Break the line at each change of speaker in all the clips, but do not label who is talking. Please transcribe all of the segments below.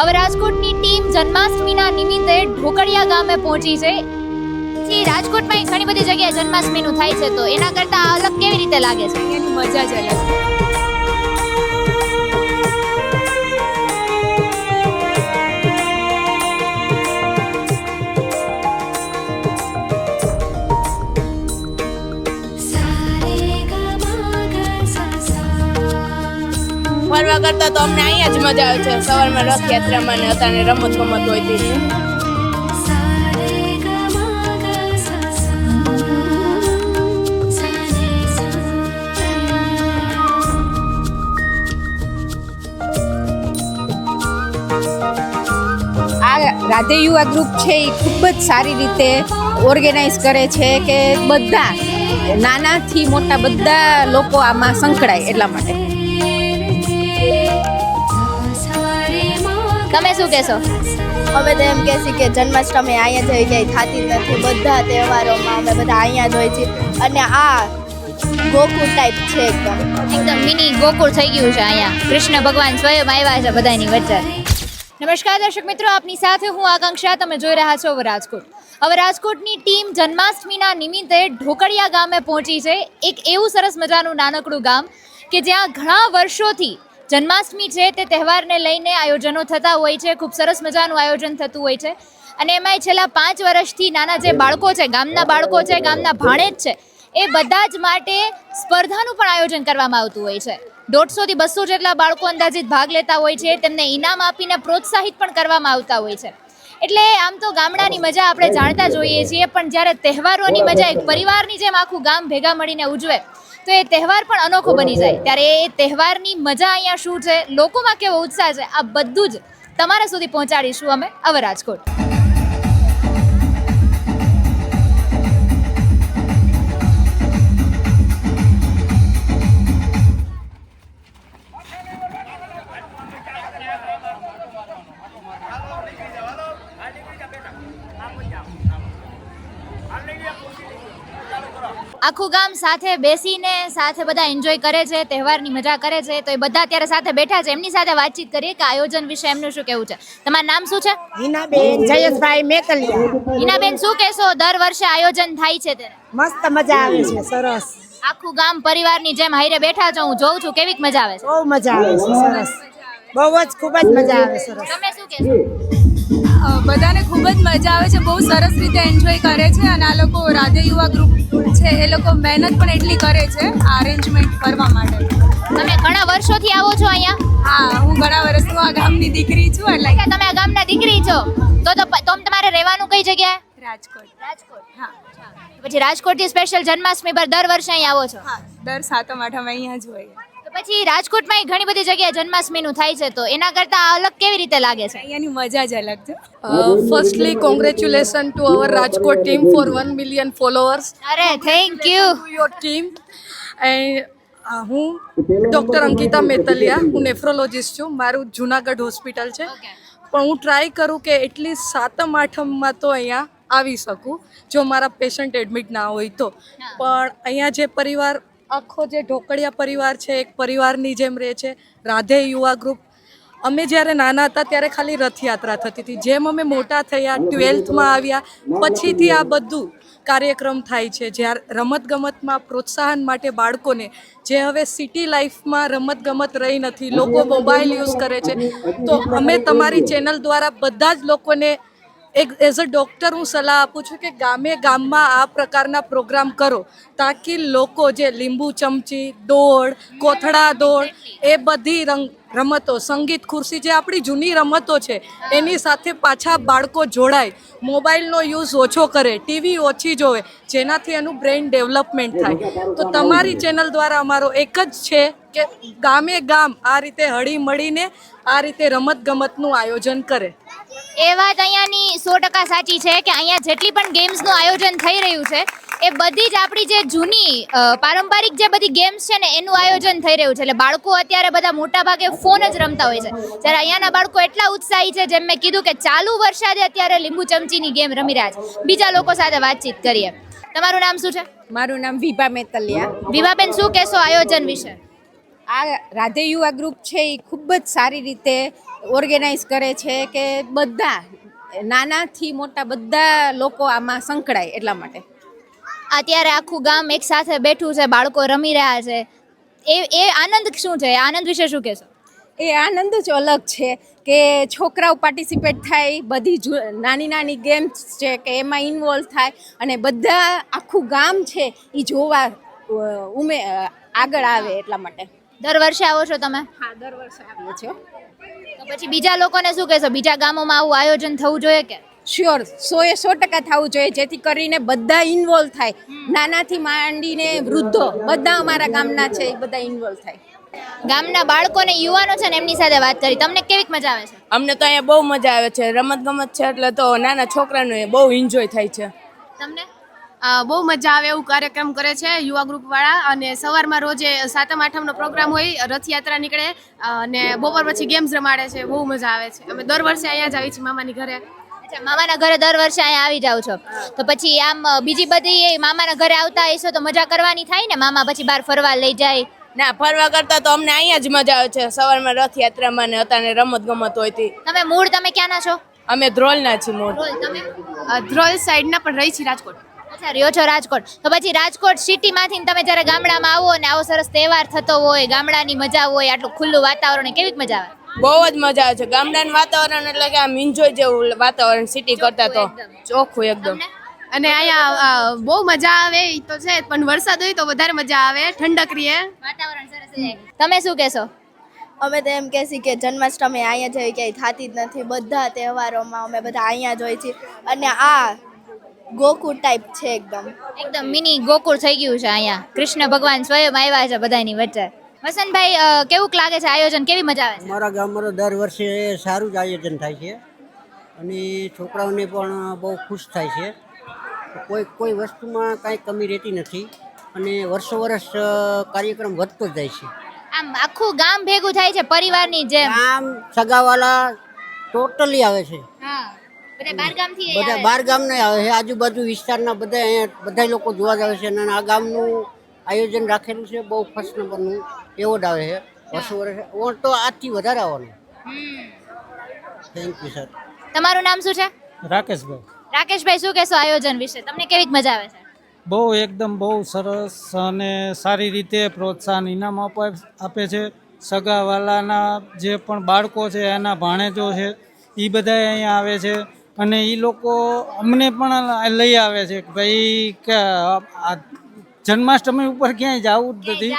હવે રાજકોટની ટીમ જન્માષ્ટમીના નિમિત્તે ઢોકળિયા ગામે પહોંચી છે. જે રાજકોટમાં ઘણી બધી જગ્યાએ જન્માષ્ટમીનું થાય છે, તો એના કરતા અલગ કેવી રીતે લાગે છે?
એની મજા જ અલગ ફરવા કરતા તો અમને અહીંયા જ મજા આવે છે. સવારમાં રથયાત્રામાં ને અત્યારે રમત ગમત હોય તે.
રાધે યુવા ગ્રુપ છે એ ખૂબ જ સારી રીતે ઓર્ગેનાઇઝ કરે છે કે બધા નાનાથી મોટા બધા લોકો આમાં સંકળાય એટલા માટે.
તમે શું કહેશો?
અમે તો એમ કહેશી કે જન્માષ્ટમી અહીંયા જઈ જાય થતી નથી. બધા તહેવારોમાં અમે બધા અહીંયા જ હોય છીએ. અને આ ગોકુળ ટાઈપ છે એકદમ.
એકદમ મિની ગોકુળ થઈ ગયું છે અહીંયા. કૃષ્ણ ભગવાન સ્વયં આવ્યા છે બધાની વચ્ચે. નમસ્કાર દર્શક મિત્રો આપની સાથે હું આકાંક્ષા. તમે જોઈ રહ્યા છો રાજકોટ. હવે રાજકોટની ટીમ જન્માષ્ટમીના નિમિત્તે ઢોકળિયા ગામે પહોંચી છે. એક એવું સરસ મજાનું નાનકડું ગામ કે જ્યાં ઘણા વર્ષોથી જન્માષ્ટમી છે તે તહેવારને લઈને આયોજનો થતા હોય છે. ખૂબ સરસ મજાનું આયોજન થતું હોય છે. અને એમાંય છેલ્લા પાંચ વર્ષથી નાના જે બાળકો છે, ગામના બાળકો છે, ગામના ભાણેજ છે, એ બધા જ માટે સ્પર્ધાનું પણ આયોજન કરવામાં આવતું હોય છે. દોઢસોથી બસો જેટલા બાળકો અંદાજિત ભાગ લેતા હોય છે. તેમને ઇનામ આપીને પ્રોત્સાહિત પણ કરવામાં આવતા હોય છે. એટલે આમ તો ગામડાની મજા આપણે જાણતા જોઈએ છીએ, પણ જ્યારે તહેવારોની મજા એક પરિવારની જેમ આખું ગામ ભેગા મળીને ઉજવે તો એ તહેવાર પણ અનોખો બની જાય. ત્યારે એ તહેવારની મજા અહીંયા શું છે? લોકોમાં કેવો ઉત્સાહ છે? આ બધું જ તમારા સુધી પહોંચાડીશું અમે અવર રાજકોટ. આખું ગામ સાથે બેસીને સાથે બધા એન્જોય કરે છે તહેવારની મજા કરે છે તો એ બધા અત્યારે સાથે બેઠા છે. એમની સાથે વાતચીત કરીએ કે આયોજન વિશે એમનું શું કેવું છે? તમારું નામ શું છે?
હિનાબેન જયેશભાઈ મેકલિયા.
હિનાબેન શું કહેશો? દર વર્ષે આયોજન થાય છે તેને?
મસ્ત મજા આવે છે સરસ.
આખું ગામ પરિવારની જેમ હાઈરે બેઠા છો હું જોઉં છું કેવીક મજા આવે છે?
બહુ મજા આવે છે સરસ. બહુ જ ખૂબ જ મજા આવે સરસ.
તમે શું કહેશો?
બધાને ખૂબ જ મજા આવે છે બહુ સરસ રીતે એન્જોય કરે છે અને આ લોકો રાધે યુવા ગ્રુપ છે એ લોકો મહેનત પણ એટલી કરે છે આ અરેન્જમેન્ટ કરવા માટે.
તમે ઘણા વર્ષોથી આવો છો અહીંયા?
હા હું ઘણા વર્ષનું આ ગામની દીકરી છું એટલે
કે તમે આ ગામના દીકરી છો? તો તો તમારે રહેવાનું કઈ જગ્યાએ?
રાજકોટ.
રાજકોટ.
હા.
પછી રાજકોટથી સ્પેશિયલ જન્માષ્ટમી પર દર વર્ષે અહીં આવો છો?
હા દર સાતમ આઠમ અહીંયા જ હોઈએ.
તો પછી રાજકોટમાં ઘણી બધી જગ્યાએ જન્માષ્ટમીનું થાય છે તો એના કરતા આ અલગ કેવી રીતે લાગે છે?
અહીંયાની મજા જ અલગ છે.
Firstly congratulation to our Rajkot team for one million followers
અરે thank you
your team and હું ડૉક્ટર અંકિતા મેતલિયા હું નેફ્રોલોજીસ્ટ છું. મારું જુનાગઢ હોસ્પિટલ છે. પણ હું ટ્રાય કરું કે એટલીસ્ટ સાતમ આઠમમાં તો અહીંયા આવી શકું જો મારા પેશન્ટ એડમિટ ના હોય તો. પણ અહીંયા જે પરિવાર આખો જે ઢોકળિયા પરિવાર છે એક પરિવારની જેમ રહે છે રાધે યુવા ગ્રુપ અમે જ્યારે નાના હતા ત્યારે ખાલી રથયાત્રા થતી હતી. જેમ અમે મોટા થયા ટ્વેલ્થમાં આવ્યા પછીથી આ બધું કાર્યક્રમ થાય છે. જ્યારે રમતગમતમાં પ્રોત્સાહન માટે બાળકોને જે હવે સિટી લાઈફમાં રમતગમત રહી નથી લોકો મોબાઈલ યુઝ કરે છે. તો અમે તમારી ચેનલ દ્વારા બધા જ લોકોને એક એઝ અ ડૉક્ટર હું સલાહ આપું છું કે ગામે ગામમાં આ પ્રકારના પ્રોગ્રામ કરો તાકી લોકો જે લીંબુ ચમચી દોડ કોથળા દોડ એ બધી રંગ, રમતો, સંગીત, ખુરશી જે આપણી જૂની રમતો છે, એની સાથે પાછા બાળકો જોડાય. મોબાઈલનો યુઝ ઓછો કરે, ટીવી ઓછી જોવે, જેનાથી એનું બ્રેઇન ડેવલપમેન્ટ થાય. તો તમારી ચેનલ દ્વારા અમારો એક જ છે કે ગામે ગામ આ રીતે હળી મળીને આ રીતે રમત ગમતનું આયોજન કરે.
એ વાત અહીંયાની સો ટકા સાચી છે કે અહીંયા જેટલી પણ ગેમ્સનું આયોજન થઈ રહ્યું છે એ બધી જ આપણી જે જૂની પારંપરિક જે બધી ગેમ્સ છે ને એનું આયોજન થઈ રહ્યું છે. એટલે બાળકો અત્યારે બધા મોટા ભાગે ફોન જ રમતા હોય છે. જ્યારે અહીંયાના બાળકો એટલા ઉત્સાહી છે જેમ મેં કીધું કે ચાલુ વરસાદે અત્યારે લીંબુ ચમચીની ગેમ રમી રહ્યા છે. બીજા લોકો સાથે વાતચીત કરીએ. તમારું નામ શું છે?
મારું નામ વિભા મેતલિયા.
વિભાબેન શું કહેશો આયોજન વિશે?
આ રાધે યુવા ગ્રુપ છે એ ખૂબ જ સારી રીતે ઓર્ગેનાઇઝ કરે છે કે બધા નાનાથી મોટા બધા લોકો આમાં સંકળાય એટલા માટે.
અત્યારે આખું ગામ એક સાથે બેઠું છે બાળકો રમી રહ્યા છે. એ એ આનંદ શું છે? આનંદ વિશે શું કહેશો?
એ આનંદ જ અલગ છે કે છોકરાઓ પાર્ટિસિપેટ થાય બધી નાની નાની ગેમ્સ છે કે એમાં ઇન્વોલ્વ થાય અને બધા આખું ગામ છે એ જોવા ઉમે આગળ આવે એટલા માટે.
દર વર્ષે આવો છો તમે?
હા દર વર્ષે આવીએ છીએ.
તો પછી બીજા લોકોને શું કહેશો? બીજા ગામોમાં આવું આયોજન થવું જોઈએ કે?
શ્યોર સો એ સો ટકા થવું જોઈએ જેથી કરીને બધા ઇન્વોલ્વ થાય. નાનાથી માંડીને વૃદ્ધો બધા અમારા ગામના છે એ બધા ઇન્વોલ્વ થાય.
ગામના બાળકો ને યુવાનો છે ને એમની સાથે વાત કરી. તમને કેવી મજા આવે છે?
અમને તો અહીંયા બહુ મજા આવે છે રમત ગમત છે એટલે તો નાના છોકરાને બહુ એન્જોય થાય છે.
તમને?
બહુ મજા આવે એવું કાર્યક્રમ કરે છે યુવા ગ્રુપ વાળા. અને સવારમાં રોજે સાતમ આઠમનો પ્રોગ્રામ હોય રથયાત્રા નીકળે અને બપોર પછી ગેમ્સ રમાડે છે. બહુ મજા આવે છે. અમે દર વર્ષે અહીંયા જ આવી છીએ મામાની ઘરે.
અચ્છા મામાના ઘરે દર વર્ષે અહીંયા આવી જાવ છો? તો પછી આમ બીજી બધી એ મામાના ઘરે આવતા હશો તો મજા કરવાની થાય ને? મામા પછી બહાર ફરવા લઈ જાય.
ના ફરવા કરતા તો અમને અહીંયા જ મજા આવે છે. સવારમાં રથયાત્રામાં ને અત્યારે રમત ગમત હોય તી.
તમે મૂળ તમે ક્યાંના છો?
અમે ધ્રોલના છીએ
મૂળ. તમે?
ધ્રોલ સાઈડના પણ રહી છીએ રાજકોટ.
અચ્છા રહ્યો છો રાજકોટ. તો પછી રાજકોટ સિટીમાંથી તમે જ્યારે ગામડામાં આવો ને આવો સરસ તહેવાર થતો હોય ગામડાની મજા હોય આટલું ખુલ્લું વાતાવરણ કેવી મજા આવે?
બહુ જ મજા આવે છે. ગામડાનું વાતાવરણ એટલે કે આમ એન્જોય જેવું વાતાવરણ સિટી કરતા તો. ચોખ્ખું એકદમ.
અને અહીંયા બહુ મજા આવે એ તો છે જ, પણ વરસાદ હોય તો વધારે મજા આવે ઠંડક રહે
વાતાવરણ સરસ તમે શું કહેશો?
અમે તો એમ કહેશી કે જન્માષ્ટમી અહીંયા જેવી ક્યાંય થતી જ નથી. બધા તહેવારોમાં અમે બધા અહીંયા જ હોય છીએ. અને આ ગોકુળ ટાઈપ છે એકદમ.
એકદમ મિની ગોકુળ થઈ ગયું છે અહીંયા. કૃષ્ણ ભગવાન સ્વયં આવ્યા છે બધાની વચ્ચે. વસંતભાઈ કેવું કેવુંક લાગે છે આયોજન? કેવી મજા આવે છે?
અમારા ગામમાં દર વર્ષે સારું જ આયોજન થાય છે. અને છોકરાઓને પણ બહુ ખુશ થાય છે. કોઈ કોઈ વસ્તુમાં કાંઈ કમી રહેતી નથી. અને વર્ષો વર્ષ કાર્યક્રમ વધતો જ જાય છે.
આમ આખું ગામ ભેગું થાય છે પરિવારની જેમ?
આમ સગાવાલા ટોટલી આવે છે.
હા. બધા બાર
ગામના આવે છે. આજુબાજુ વિસ્તારના બધા અહીંયા બધા લોકો જોવા જ આવે છે. અને આ ગામનું આયોજન રાખેલું છે બહુ ફર્સ્ટ નંબરનું એવોર્ડ આવે છે. વર્ષો વર્ષે ઓર તો આજથી વધારે આવવાનું. થેન્ક યુ સર
તમારું નામ શું છે?
રાકેશભાઈ.
રાકેશભાઈ શું કહેશો આયોજન વિશે? તમને કેવી મજા આવે છે?
બહુ એકદમ બહુ સરસ અને સારી રીતે પ્રોત્સાહન ઇનામ આપે આપે છે. સગાવાલાના જે પણ બાળકો છે એના ભાણેજો છે એ બધા અહીંયા આવે છે. અને એ લોકો અમને પણ લઈ આવે છે કે ભાઈ કે જન્માષ્ટમી ઉપર ક્યાંય જવું જ નથી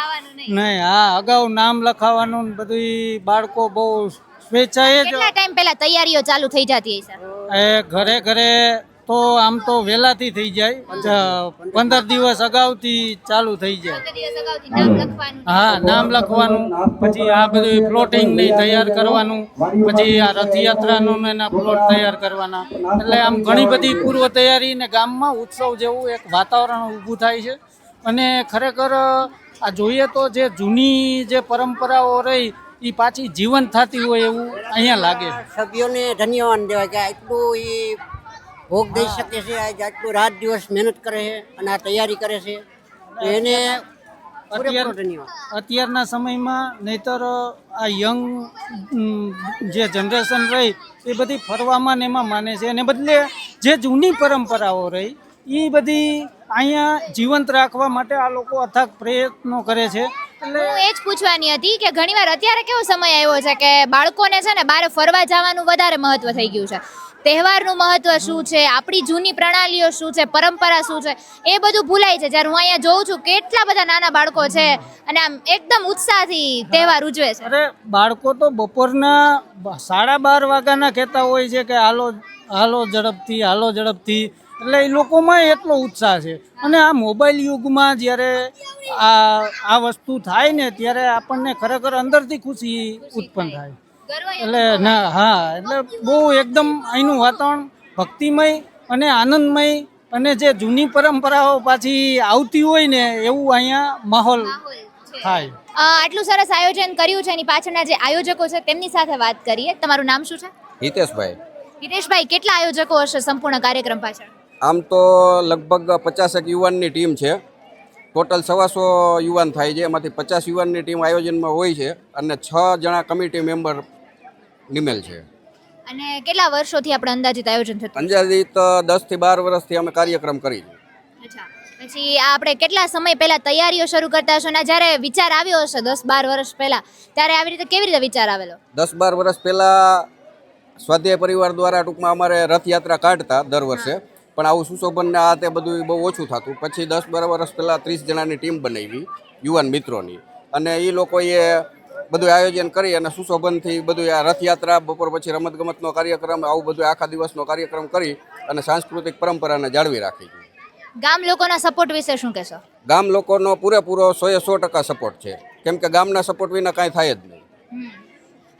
નહીં.
હા અગાઉ નામ લખાવવાનું ને બધું બાળકો બહુ સ્વેચ્છાએ જ
કેટલા ટાઈમ પહેલા તૈયારીઓ ચાલુ થઈ જતી
એ ઘરે ઘરે તો આમ તો વહેલાથી થઈ જાય. પંદર દિવસ અગાઉથી ચાલુ થઈ જાય.
પંદર દિવસ અગાઉથી નામ લખવાનું.
હા નામ લખવાનું પછી આ બધું પ્લોટિંગ ને તૈયાર કરવાનું પછી આ રથયાત્રાનું ને એના પ્લોટ તૈયાર કરવાના. એટલે આમ ઘણી બધી પૂર્વ તૈયારી ને ગામમાં ઉત્સવ જેવું એક વાતાવરણ ઊભું થાય છે. અને ખરેખર આ જોઈએ તો જે જૂની જે પરંપરાઓ રહી એ પાછી જીવંત થતી હોય એવું અહીંયા લાગે છે.
સભ્યોને ધન્યવાદ દેવાય કે આટલું એ ભોગ દઈ શકે છે આ આટલું રાત દિવસ મહેનત કરે છે અને આ તૈયારી કરે છે. એને
અત્યારના સમયમાં નહીતર આ યંગ જે જનરેશન રહી એ બધી ફરવામાં ને એમાં માને છે. એને બદલે જે જૂની પરંપરાઓ રહી એ બધી અહીંયા જીવંત રાખવા માટે આ લોકો અથાગ પ્રયત્નો કરે છે.
હું એ જ પૂછવાની હતી કે ઘણીવાર અત્યારે કેવો સમય આવ્યો છે કે બાળકોને છે ને બહાર ફરવા જવાનું વધારે મહત્વ થઈ ગયું છે. તહેવારનું મહત્વ શું છે? આપણી જૂની પ્રણાલીઓ શું છે? પરંપરા શું છે? એ બધું ભૂલાય છે. જ્યારે હું અહીંયા જોઉં છું કેટલા બધા નાના બાળકો છે અને આમ એકદમ ઉત્સાહથી તહેવાર ઉજવે છે.
અરે બાળકો તો બપોરના સાડા બાર વાગ્યાના કહેતા હોય છે કે હાલો હાલો ઝડપથી હાલો ઝડપથી એટલે એ લોકોમાં એટલો ઉત્સાહ છે. અને આ મોબાઈલ યુગમાં જ્યારે આ આ વસ્તુ થાય ને ત્યારે આપણને ખરેખર અંદરથી ખુશી ઉત્પન્ન થાય. એટલે ના હા એટલે બહુ એકદમ અહીંનું વાતાવરણ ભક્તિમય અને આનંદમય અને જે જૂની પરંપરાઓ પાછી આવતી હોય ને એવું અહીંયા માહોલ થાય.
આટલું સરસ આયોજન કર્યું છે એની પાછળના જે આયોજકો છે તેમની સાથે વાત કરીએ. તમારું નામ શું છે?
હિતેશભાઈ.
હિતેશભાઈ કેટલા આયોજકો હશે સંપૂર્ણ કાર્યક્રમ પાછળ?
આમ તો લગભગ પચાસેક યુવાનની ટીમ છે. ટોટલ સવાસો યુવાન થાય છે. એમાંથી પચાસ યુવાનની ટીમ આયોજનમાં હોય છે અને છ જણા કમિટી મેમ્બર નિમેલ છે.
અને કેટલા વર્ષોથી આપણે અંદાજિત આયોજન થતું?
અંદાજિત દસથી બાર વર્ષથી અમે કાર્યક્રમ કરી
અચ્છા. પછી આપણે કેટલા સમય પહેલા તૈયારીઓ શરૂ કરતા હશો ને જ્યારે વિચાર આવ્યો હશે દસ બાર વર્ષ પહેલા ત્યારે આવી રીતે કેવી રીતે વિચાર આવેલો?
દસ બાર વર્ષ પહેલાં સ્વાધ્યાય પરિવાર દ્વારા ટૂંકમાં અમારે રથયાત્રા કાઢતા દર વર્ષે. પણ આવું સુશોભનને આ તે બધું બહુ ઓછું થતું. પછી દસ બાર વર્ષ પહેલાં ત્રીસ જણાની ટીમ બનાવી યુવાન મિત્રોની. અને એ લોકોએ બધું આયોજન કરી અને સુશોભનથી બધું આ રથયાત્રા બપોર પછી રમતગમતનો કાર્યક્રમ આવું બધું આખા દિવસનો કાર્યક્રમ કરી અને સાંસ્કૃતિક પરંપરાને જાળવી રાખી.
ગામ લોકોના સપોર્ટ વિશે શું કહેશો?
ગામ લોકોનો પૂરેપૂરો સોએ સો ટકા સપોર્ટ છે. કેમ કે ગામના સપોર્ટ વિના કાંઈ થાય જ નહીં.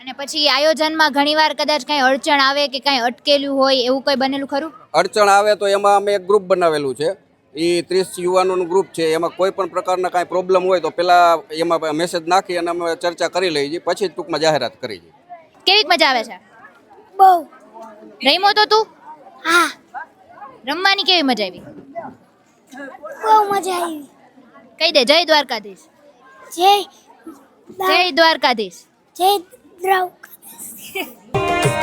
અને પછી આયોજનમાં ઘણીવાર કદાચ કાંઈ અડચણ આવે કે કાંઈ અટકેલું હોય એવું કંઈ બનેલું ખરું?
અડચણ આવે તો એમાં અમે એક ગ્રુપ બનાવેલું છે. એ ત્રીસ યુવાનોનું ગ્રુપ છે. એમાં કોઈ પણ પ્રકારના કાંઈ પ્રોબ્લેમ હોય તો પહેલાં એમાં મેસેજ નાખી અને અમે ચર્ચા કરી લઈએ છીએ પછી ટૂંકમાં જાહેરાત કરી છે
કેવી મજા આવે છે?
બહુ.
રમ્યો તો તું?
હા.
રમવાની કેવી મજા આવી?
બહુ મજા આવી.
કહી દે જય દ્વારકાધીશ.
જય
જય દ્વારકાધીશ.
જય દ્રૌપદી.